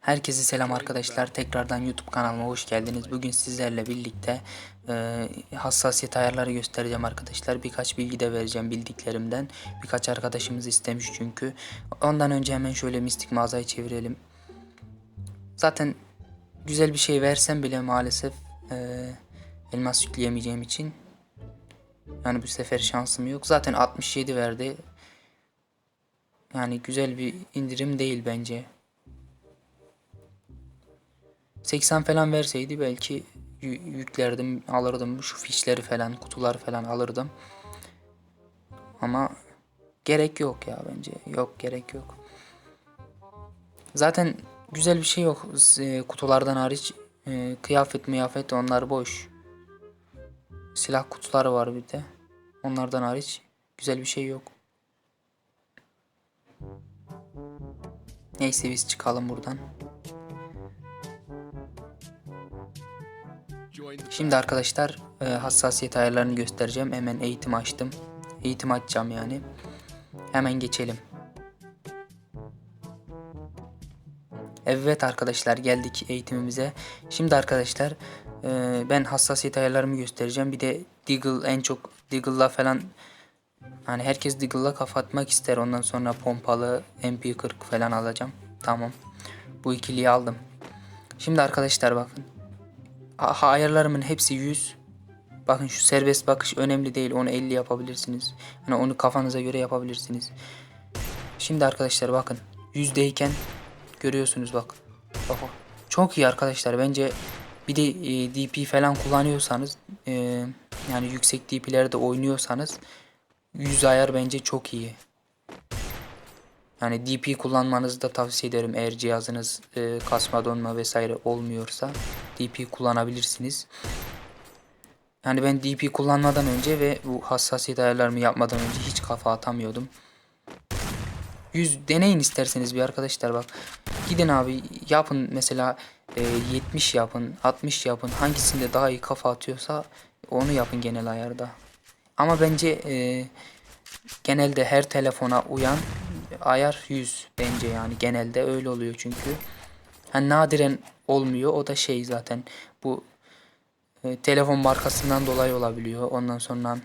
Herkese selam arkadaşlar. Tekrardan YouTube kanalıma hoş geldiniz. Bugün sizlerle birlikte e, hassasiyet ayarları göstereceğim arkadaşlar. Birkaç bilgi de vereceğim bildiklerimden. Birkaç arkadaşımız istemiş çünkü. Ondan önce hemen şöyle mistik mağazayı çevirelim. Zaten güzel bir şey versem bile maalesef e, elmas yükleyemeyeceğim için yani bu sefer şansım yok. Zaten 67 verdi. Yani güzel bir indirim değil bence. 80 falan verseydi belki yü- yüklerdim, alırdım şu fişleri falan, kutular falan alırdım. Ama gerek yok ya bence. Yok gerek yok. Zaten güzel bir şey yok e, kutulardan hariç. E, kıyafet miyafet onlar boş. Silah kutuları var bir de. Onlardan hariç güzel bir şey yok. Neyse biz çıkalım buradan. Şimdi arkadaşlar e, hassasiyet ayarlarını göstereceğim. Hemen eğitim açtım. Eğitim açacağım yani. Hemen geçelim. Evet arkadaşlar geldik eğitimimize. Şimdi arkadaşlar e, ben hassasiyet ayarlarımı göstereceğim. Bir de Deagle en çok Deagle'la falan hani herkes Deagle'la kafa atmak ister. Ondan sonra pompalı MP40 falan alacağım. Tamam. Bu ikiliyi aldım. Şimdi arkadaşlar bakın. Aha, ayarlarımın hepsi 100. Bakın şu serbest bakış önemli değil. Onu 50 yapabilirsiniz. Hani onu kafanıza göre yapabilirsiniz. Şimdi arkadaşlar bakın. Yüzdeyken görüyorsunuz bak. Bak. Çok iyi arkadaşlar. Bence bir de e, DP falan kullanıyorsanız e, yani yüksek DP'lerde oynuyorsanız 100 ayar bence çok iyi. Yani DP kullanmanızı da tavsiye ederim eğer cihazınız e, kasma donma vesaire olmuyorsa DP kullanabilirsiniz. Yani ben DP kullanmadan önce ve bu hassasiyet ayarlarımı yapmadan önce hiç kafa atamıyordum. 100 deneyin isterseniz bir arkadaşlar bak. Gidin abi yapın mesela e, 70 yapın 60 yapın hangisinde daha iyi kafa atıyorsa onu yapın genel ayarda. Ama bence e, genelde her telefona uyan ayar 100 bence yani genelde öyle oluyor çünkü. Hani nadiren olmuyor o da şey zaten bu e, telefon markasından dolayı olabiliyor. Ondan sonra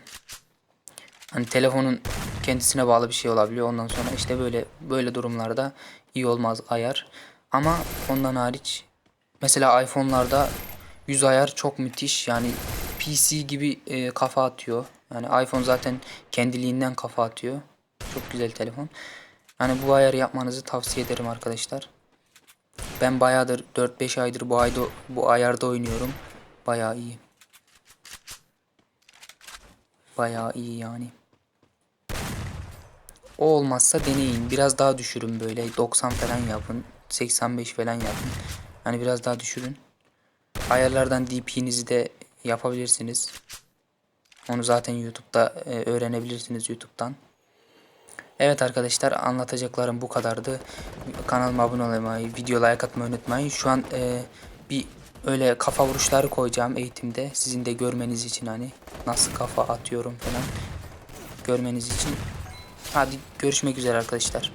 hani telefonun kendisine bağlı bir şey olabiliyor. Ondan sonra işte böyle böyle durumlarda iyi olmaz ayar. Ama ondan hariç mesela iPhone'larda 100 ayar çok müthiş. Yani PC gibi e, kafa atıyor. Yani iPhone zaten kendiliğinden kafa atıyor. Çok güzel telefon. Yani bu ayarı yapmanızı tavsiye ederim arkadaşlar. Ben bayağıdır 4-5 aydır bu ayda bu ayarda oynuyorum. Bayağı iyi. Bayağı iyi yani. O olmazsa deneyin. Biraz daha düşürün böyle. 90 falan yapın. 85 falan yapın. Yani biraz daha düşürün. Ayarlardan DP'nizi de yapabilirsiniz. Onu zaten YouTube'da e, öğrenebilirsiniz YouTube'dan. Evet arkadaşlar anlatacaklarım bu kadardı. Kanalıma abone olmayı, video like atmayı unutmayın. Şu an e, bir öyle kafa vuruşları koyacağım eğitimde. Sizin de görmeniz için hani nasıl kafa atıyorum falan görmeniz için. Hadi görüşmek üzere arkadaşlar.